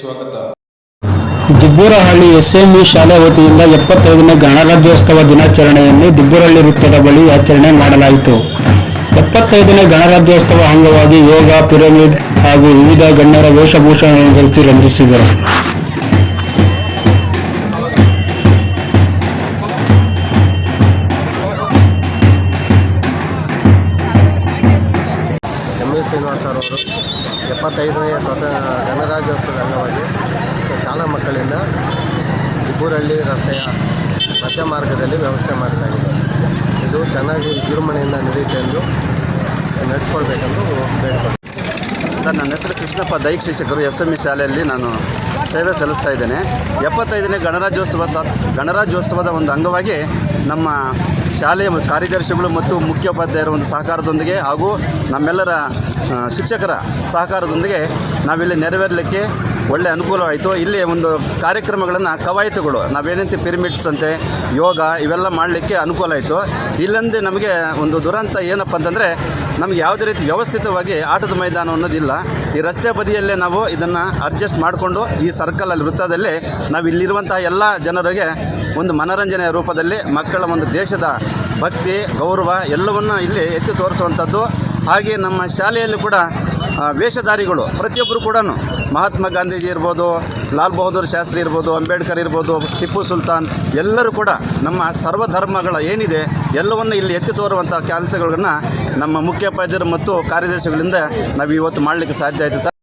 ಸ್ವಾಗತ. ದಿಬ್ಬೂರಹಳ್ಳಿ ಎಸ್ಎಂಇ ಶಾಲೆ ವತಿಯಿಂದ ಎಪ್ಪತ್ತೈದನೇ ಗಣರಾಜ್ಯೋತ್ಸವ ದಿನಾಚರಣೆಯನ್ನು ದಿಬ್ಬೂರಹಳ್ಳಿ ವೃತ್ತದ ಬಳಿ ಆಚರಣೆ ಮಾಡಲಾಯಿತು. ಎಪ್ಪತ್ತೈದನೇ ಗಣರಾಜ್ಯೋತ್ಸವ ಅಂಗವಾಗಿ ಯೋಗ, ಪಿರಮಿಡ್ ಹಾಗೂ ವಿವಿಧ ಗಣ್ಯರ ವೇಷಭೂಷಣಗಳನ್ನು ಧರಿಸಿ ರಂಜಿಸಿದರು. ಅವರು ಎಪ್ಪತ್ತೈದನೇ ಸ್ವತಃ ಗಣರಾಜ್ಯೋತ್ಸವದ ಅಂಗವಾಗಿ ಶಾಲಾ ಮಕ್ಕಳಿಂದ ಇಬ್ಬೂರಹಳ್ಳಿ ರಸ್ತೆಯ ಮಧ್ಯ ಮಾರ್ಗದಲ್ಲಿ ವ್ಯವಸ್ಥೆ ಮಾಡಲಾಗಿದೆ. ಇದು ಚೆನ್ನಾಗಿ ವಿಜೃಂಭಣೆಯಿಂದ ನಡೆಯುತ್ತೆ ಎಂದು ನಡೆಸ್ಕೊಳ್ಬೇಕೆಂದು ಬೇಡಿಕೊಂಡು ನನ್ನ ಹೆಸರು ಕೃಷ್ಣಪ್ಪ ದೈಹಿಕ ಶಿಕ್ಷಕರು ಎಸ್ ಎಂ ಇ ಶಾಲೆಯಲ್ಲಿ ನಾನು ಸೇವೆ ಸಲ್ಲಿಸ್ತಾ ಇದ್ದೇನೆ. ಎಪ್ಪತ್ತೈದನೇ ಗಣರಾಜ್ಯೋತ್ಸವ ಸ, ಗಣರಾಜ್ಯೋತ್ಸವದ ಒಂದು ಅಂಗವಾಗಿ ನಮ್ಮ ಶಾಲೆಯ ಕಾರ್ಯದರ್ಶಿಗಳು ಮತ್ತು ಮುಖ್ಯೋಪಾಧ್ಯಾಯರ ಒಂದು ಸಹಕಾರದೊಂದಿಗೆ ಹಾಗೂ ನಮ್ಮೆಲ್ಲರ ಶಿಕ್ಷಕರ ಸಹಕಾರದೊಂದಿಗೆ ನಾವಿಲ್ಲಿ ನೆರವೇರಲಿಕ್ಕೆ ಒಳ್ಳೆ ಅನುಕೂಲವಾಯಿತು ಇಲ್ಲಿ ಒಂದು ಕಾರ್ಯಕ್ರಮಗಳನ್ನು ಕವಾಯತುಗಳು, ನಾವೇನಂತೆ ಪಿರಮಿಡ್ಸ್ ಅಂತೆ, ಯೋಗ ಇವೆಲ್ಲ ಮಾಡಲಿಕ್ಕೆ ಅನುಕೂಲ ಆಯಿತು. ಇಲ್ಲಂದೆ ನಮಗೆ ಒಂದು ದುರಂತ ಏನಪ್ಪ ಅಂತಂದರೆ, ನಮಗೆ ಯಾವುದೇ ರೀತಿ ವ್ಯವಸ್ಥಿತವಾಗಿ ಆಟದ ಮೈದಾನ ಅನ್ನೋದಿಲ್ಲ. ಈ ರಸ್ತೆ ಬದಿಯಲ್ಲೇ ನಾವು ಇದನ್ನು ಅಡ್ಜಸ್ಟ್ ಮಾಡಿಕೊಂಡು ಈ ಸರ್ಕಲಲ್ಲಿ ವೃತ್ತದಲ್ಲಿ ನಾವು ಇಲ್ಲಿರುವಂತಹ ಎಲ್ಲ ಜನರಿಗೆ ಒಂದು ಮನೋರಂಜನೆಯ ರೂಪದಲ್ಲಿ ಮಕ್ಕಳ ಒಂದು ದೇಶದ ಭಕ್ತಿ, ಗೌರವ ಎಲ್ಲವನ್ನು ಇಲ್ಲಿ ಎತ್ತಿ ತೋರಿಸುವಂಥದ್ದು. ಹಾಗೆ ನಮ್ಮ ಶಾಲೆಯಲ್ಲಿ ಕೂಡ ವೇಷಧಾರಿಗಳು ಪ್ರತಿಯೊಬ್ಬರು ಕೂಡ ಮಹಾತ್ಮ ಗಾಂಧೀಜಿ ಇರ್ಬೋದು, ಲಾಲ್ ಬಹದ್ದೂರ್ ಶಾಸ್ತ್ರಿ ಇರ್ಬೋದು, ಅಂಬೇಡ್ಕರ್ ಇರ್ಬೋದು, ಟಿಪ್ಪು ಸುಲ್ತಾನ್ ಎಲ್ಲರೂ ಕೂಡ ನಮ್ಮ ಸರ್ವಧರ್ಮಗಳ ಏನಿದೆ ಎಲ್ಲವನ್ನು ಇಲ್ಲಿ ಎತ್ತಿ ತೋರುವಂಥ ಕೆಲಸಗಳನ್ನು ನಮ್ಮ ಮುಖ್ಯೋಪಾಧ್ಯಾಯರು ಮತ್ತು ಕಾರ್ಯದರ್ಶಿಗಳಿಂದ ನಾವು ಇವತ್ತು ಮಾಡಲಿಕ್ಕೆ ಸಾಧ್ಯ ಆಯಿತು.